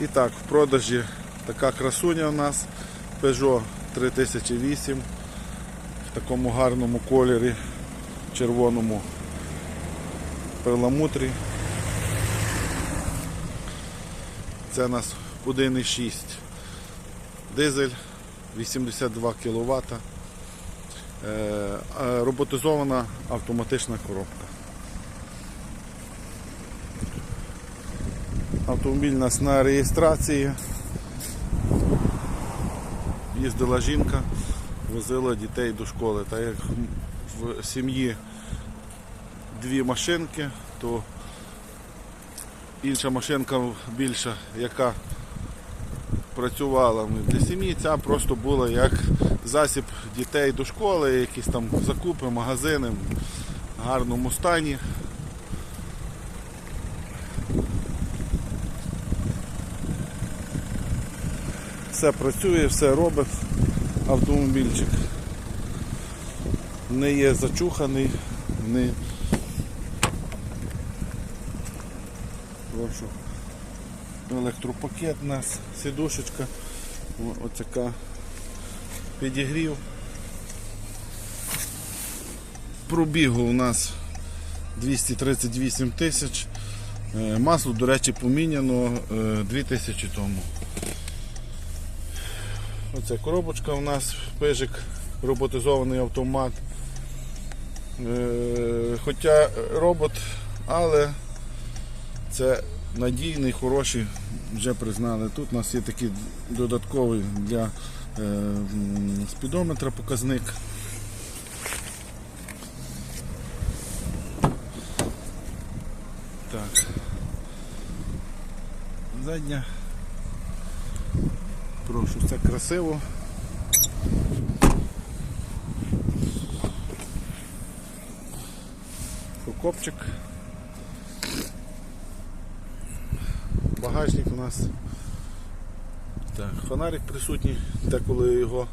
І так, в продажі така красуня у нас Peugeot 3008 в такому гарному кольорі, червоному перламутрі. Це у нас 1,6 дизель, 82 кВт. Е, роботизована автоматична коробка. Автомобіль нас на реєстрації. Їздила жінка, возила дітей до школи. Так як в сім'ї дві машинки, то інша машинка більша, яка працювала для сім'ї, ця просто була як засіб дітей до школи, якісь там закупи, магазини в гарному стані. Все працює, все робить автомобільчик. Не є зачуханий, не Прошу. Електропакет у нас, сідушечка, оцяка підігрів. Пробігу у нас 238 тисяч. Е, Масло, до речі, поміняно е, 2000 тому. Оце коробочка у нас, пижик, роботизований автомат. Е, Хоча робот, але це надійний, хороший, вже признали. Тут у нас є такий додатковий для е, спідометра показник. Так. Задня. Прошу, це красиво. Фокопчик. Багажник у нас. Так, фонарик присутній, те коли його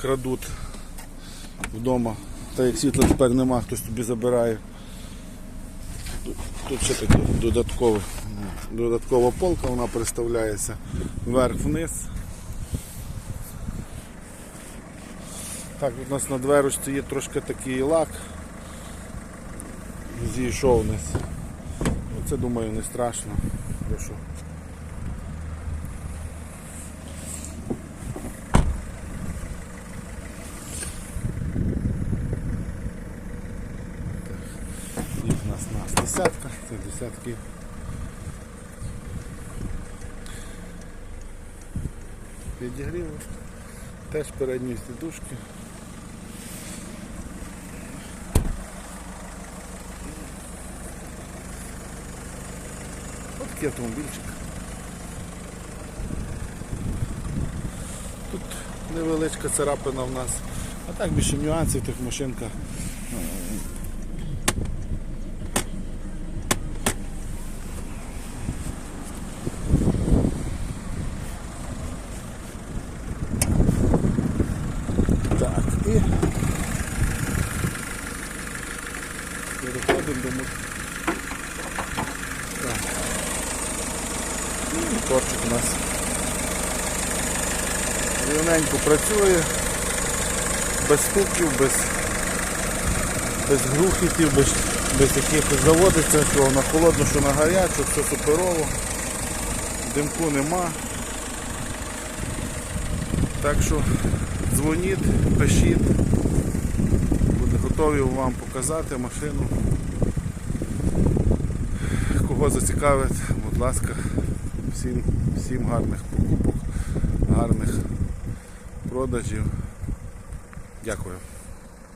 крадуть вдома. Та як світла тепер нема, хтось тобі забирає. Тут ще таке додаткове, додаткова полка, вона представляється вверх-вниз. Так, у нас на дверочці є трошки такий лак. Зійшов вниз. Це думаю не страшно. Їх у нас нас десятка, це десятки. Підігріли. Теж передні сідушки. Ось такий автомобільчик. Тут невеличка царапина в нас. А так більше нюансів в тих машинках. Так, і переходимо до Так. І моторчик у нас рівненько працює, без стуків, без, без грухітів, без, без якихось заводиться, що на холодно, що на гарячу, все суперово, димку нема. Так що дзвоніть, пишіть, буде готові вам показати машину. Кого зацікавить, будь ласка, всім, всім гарних покупок, гарних продажів. Дякую.